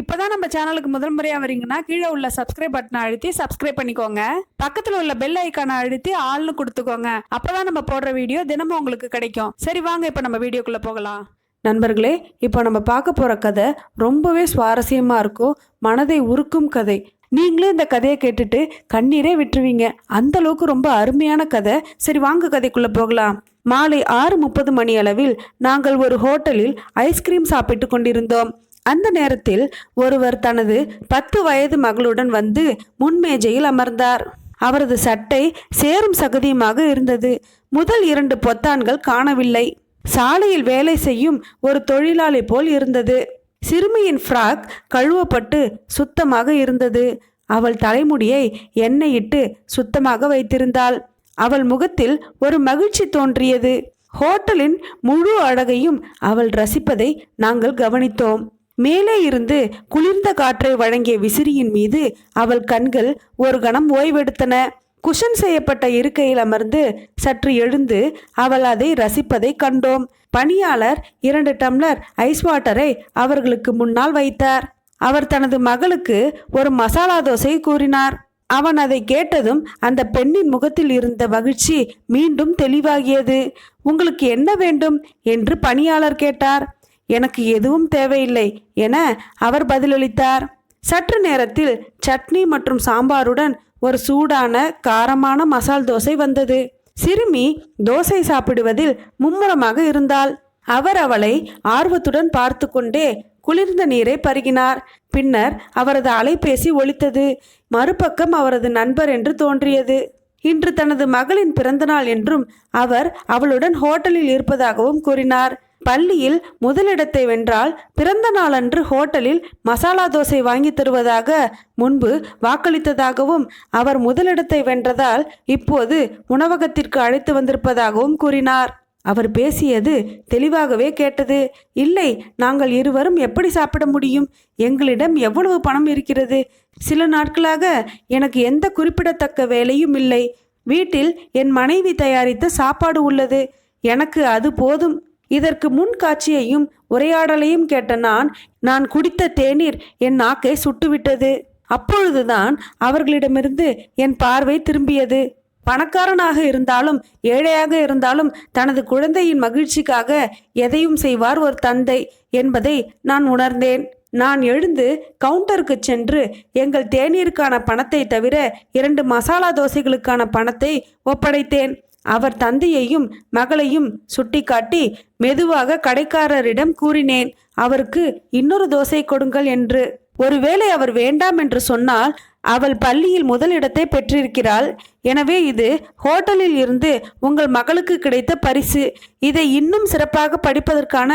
இப்போதான் நம்ம சேனலுக்கு முதல் முறையாக வரீங்கன்னா கீழே உள்ள சப்ஸ்கிரைப் பட்டனை அழுத்தி சப்ஸ்கிரைப் பண்ணிக்கோங்க. பக்கத்தில் உள்ள பெல் ஐக்கானை அழுத்தி ஆள்னு கொடுத்துக்கோங்க. அப்போதான் நம்ம போடுற வீடியோ தினமும் உங்களுக்கு கிடைக்கும். சரி வாங்க இப்போ நம்ம வீடியோக்குள்ளே போகலாம். நண்பர்களே இப்போ நம்ம பார்க்க போகிற கதை ரொம்பவே சுவாரஸ்யமாக இருக்கும். மனதை உருக்கும் கதை. நீங்களே இந்த கதையை கேட்டுட்டு கண்ணீரே விட்டுருவீங்க. அந்த அளவுக்கு ரொம்ப அருமையான கதை. சரி வாங்க கதைக்குள்ளே போகலாம். மாலை ஆறு முப்பது மணி அளவில் நாங்கள் ஒரு ஹோட்டலில் ஐஸ்கிரீம் சாப்பிட்டு கொண்டிருந்தோம். அந்த நேரத்தில் ஒருவர் தனது பத்து வயது மகளுடன் வந்து முன்மேஜையில் அமர்ந்தார். அவரது சட்டை சேரும் சகதியுமாக இருந்தது. முதல் இரண்டு பொத்தான்கள் காணவில்லை. சாலையில் வேலை செய்யும் ஒரு தொழிலாளி போல் இருந்தது. சிறுமியின் ஃப்ராக் கழுவப்பட்டு சுத்தமாக இருந்தது. அவள் தலைமுடியை எண்ணெயிட்டு சுத்தமாக வைத்திருந்தாள். அவள் முகத்தில் ஒரு மகிழ்ச்சி தோன்றியது. ஹோட்டலின் முழு அழகையும் அவள் ரசிப்பதை நாங்கள் கவனித்தோம். மேலே இருந்து குளிர்ந்த காற்றை வழங்கிய விசிறியின் மீது அவள் கண்கள் ஒரு கணம் ஓய்வெடுத்தன. குஷன் செய்யப்பட்ட இருக்கையில் அமர்ந்து சற்று எழுந்து அவள் அதை ரசிப்பதை கண்டோம். பணியாளர் இரண்டு டம்ளர் ஐஸ் வாட்டரை அவர்களுக்கு முன்னால் வைத்தார். அவர் தனது மகளுக்கு ஒரு மசாலா தோசை கூறினார். அவன் அதை கேட்டதும் அந்த பெண்ணின் முகத்தில் இருந்த மகிழ்ச்சி மீண்டும் தெளிவாகியது. உங்களுக்கு என்ன வேண்டும்? என்று பணியாளர் கேட்டார். எனக்கு எதுவும் தேவையில்லை என அவர் பதிலளித்தார். சற்று நேரத்தில் சட்னி மற்றும் சாம்பாருடன் ஒரு சூடான காரமான மசால் தோசை வந்தது. சிறுமி தோசை சாப்பிடுவதில் மும்முரமாக இருந்தாள். அவர் அவளை ஆர்வத்துடன் பார்த்து கொண்டே குளிர்ந்த நீரை பருகினார். பின்னர் அவரது அலைபேசி ஒலித்தது. மறுபக்கம் அவரது நண்பர் என்று தோன்றியது. இன்று தனது மகளின் பிறந்தநாள் என்றும் அவர் அவளுடன் ஹோட்டலில் இருப்பதாகவும் கூறினார். பள்ளியில் முதலிடத்தை வென்றால் பிறந்த நாளன்று ஹோட்டலில் மசாலா தோசை வாங்கி தருவதாக முன்பு வாக்களித்ததாகவும் அவர் முதலிடத்தை வென்றதால் இப்போது உணவகத்திற்கு அழைத்து வந்திருப்பதாகவும் கூறினார். அவர் பேசியது தெளிவாகவே கேட்டது. இல்லை நாங்கள் இருவரும் எப்படி சாப்பிட முடியும்? எங்களிடம் எவ்வளவு பணம் இருக்கிறது? சில நாட்களாக எனக்கு எந்த குறிப்பிடத்தக்க வேலையும் இல்லை. வீட்டில் என் மனைவி தயாரித்த சாப்பாடு உள்ளது. எனக்கு அது போதும். இதற்கு முன் காட்சியையும் உரையாடலையும் கேட்ட நான் நான் குடித்த தேநீர் என் நாக்கை சுட்டுவிட்டது. அப்பொழுதுதான் அவர்களிடமிருந்து என் பார்வை திரும்பியது. பணக்காரனாக இருந்தாலும் ஏழையாக இருந்தாலும் தனது குழந்தையின் மகிழ்ச்சிக்காக எதையும் செய்வார் ஒரு தந்தை என்பதை நான் உணர்ந்தேன். நான் எழுந்து கவுண்டருக்கு சென்று எங்கள் தேநீருக்கான பணத்தை தவிர இரண்டு மசாலா தோசைகளுக்கான பணத்தை ஒப்படைத்தேன். அவர் தந்தையையும் மகளையும் சுட்டிக்காட்டி மெதுவாக கடைக்காரரிடம் கூறினேன் அவருக்கு இன்னொரு தோசை கொடுங்கள் என்று. ஒருவேளை அவர் வேண்டாம் என்று சொன்னால் அவள் பள்ளியில் முதலிடத்தை பெற்றிருக்கிறாள். எனவே இது ஹோட்டலில் இருந்து உங்கள் மகளுக்கு கிடைத்த பரிசு. இதை இன்னும் சிறப்பாக படிப்பதற்கான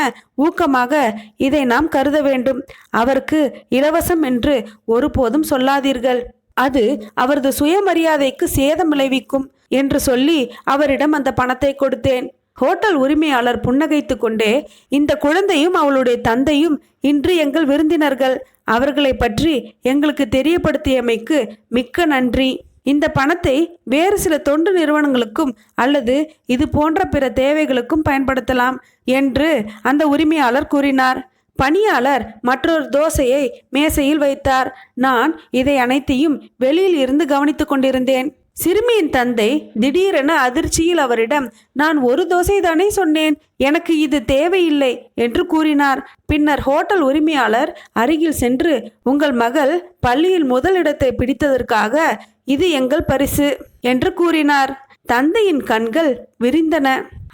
ஊக்கமாக இதை நாம் கருத வேண்டும். அவருக்கு இலவசம் என்று ஒருபோதும் சொல்லாதீர்கள். அது அவரது சுயமரியாதைக்கு சேதம் விளைவிக்கும். என்று சொல்லி அவரிடம் அந்த பணத்தை கொடுத்தேன். ஹோட்டல் உரிமையாளர் புன்னகைத்து கொண்டே இந்த குழந்தையும் அவளுடைய தந்தையும் இன்று எங்கள் விருந்தினர்கள். அவர்களை பற்றி எங்களுக்கு தெரியப்படுத்தியமைக்கு மிக்க நன்றி. இந்த பணத்தை வேறு சில தொண்டு நிறுவனங்களுக்கும் அல்லது இது போன்ற பிற தேவைகளுக்கும் பயன்படுத்தலாம் என்று அந்த உரிமையாளர் கூறினார். பணியாளர் மற்றொரு தோசையை மேசையில் வைத்தார். நான் இதை அனைத்தையும் வெளியில் இருந்து கவனித்துக் கொண்டிருந்தேன். சிறுமியின் தந்தை திடீரென அதிர்ச்சியில் அவரிடம் நான் ஒரு தோசை தானே சொன்னேன் எனக்கு இது தேவையில்லை என்று கூறினார். பின்னர் ஹோட்டல் உரிமையாளர் அருகில் சென்று உங்கள் மகள் பள்ளியில் முதலிடத்தை பிடித்ததற்காக இது எங்கள் பரிசு என்று கூறினார். தந்தையின் கண்கள் விரிந்தன.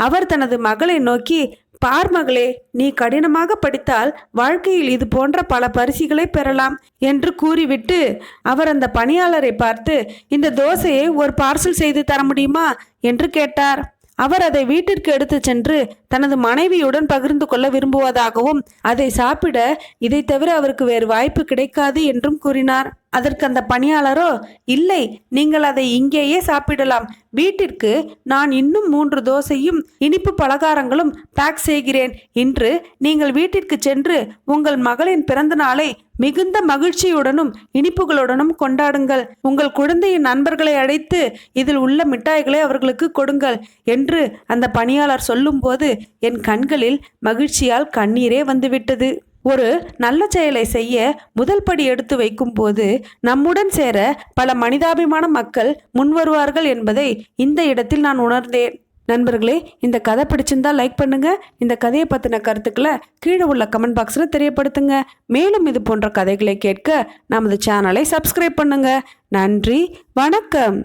அவர் தனது மகளை நோக்கி பார் மகளே நீ கடினமாக படித்தால் வாழ்க்கையில் இது போன்ற பல பரிசுகளை பெறலாம் என்று கூறிவிட்டு அவர் அந்த பணியாளரை பார்த்து இந்த தோசையை ஒரு பார்சல் செய்து தர முடியுமா? என்று கேட்டார். அவர் அதை வீட்டிற்கு எடுத்து சென்று தனது மனைவியுடன் பகிர்ந்து கொள்ள விரும்புவதாகவும் அதை சாப்பிட இதை தவிர அவருக்கு வேறு வாய்ப்பு கிடைக்காது என்றும் கூறினார். அதற்கு அந்த பணியாளரோ இல்லை நீங்கள் அதை இங்கேயே சாப்பிடலாம். வீட்டிற்கு நான் இன்னும் மூன்று தோசையும் இனிப்பு பலகாரங்களும் பேக் செய்கிறேன் இன்று நீங்கள் வீட்டிற்கு சென்று உங்கள் மகளின் பிறந்த நாளை மிகுந்த மகிழ்ச்சியுடனும் இனிப்புகளுடனும் கொண்டாடுங்கள். உங்கள் குழந்தையின் நண்பர்களை அழைத்து இதில் உள்ள மிட்டாய்களை அவர்களுக்கு கொடுங்கள் என்று அந்த பணியாளர் சொல்லும்போது என் கண்களில் மகிழ்ச்சியால் கண்ணீரே வந்துவிட்டது. ஒரு நல்ல செயலை செய்ய முதல் படி எடுத்து வைக்கும்போது நம்முடன் சேர பல மனிதாபிமான மக்கள் முன்வருவார்கள் என்பதை இந்த இடத்தில் நான் உணர்ந்தேன். நண்பர்களே இந்த கதை பிடிச்சிருந்தா லைக் பண்ணுங்க. இந்த கதையை பற்றின கருத்துக்களை கீழே உள்ள கமெண்ட் பாக்ஸில் தெரியப்படுத்துங்க. மேலும் இது போன்ற கதைகளை கேட்க நமது சேனலை சப்ஸ்கிரைப் பண்ணுங்க. நன்றி வணக்கம்.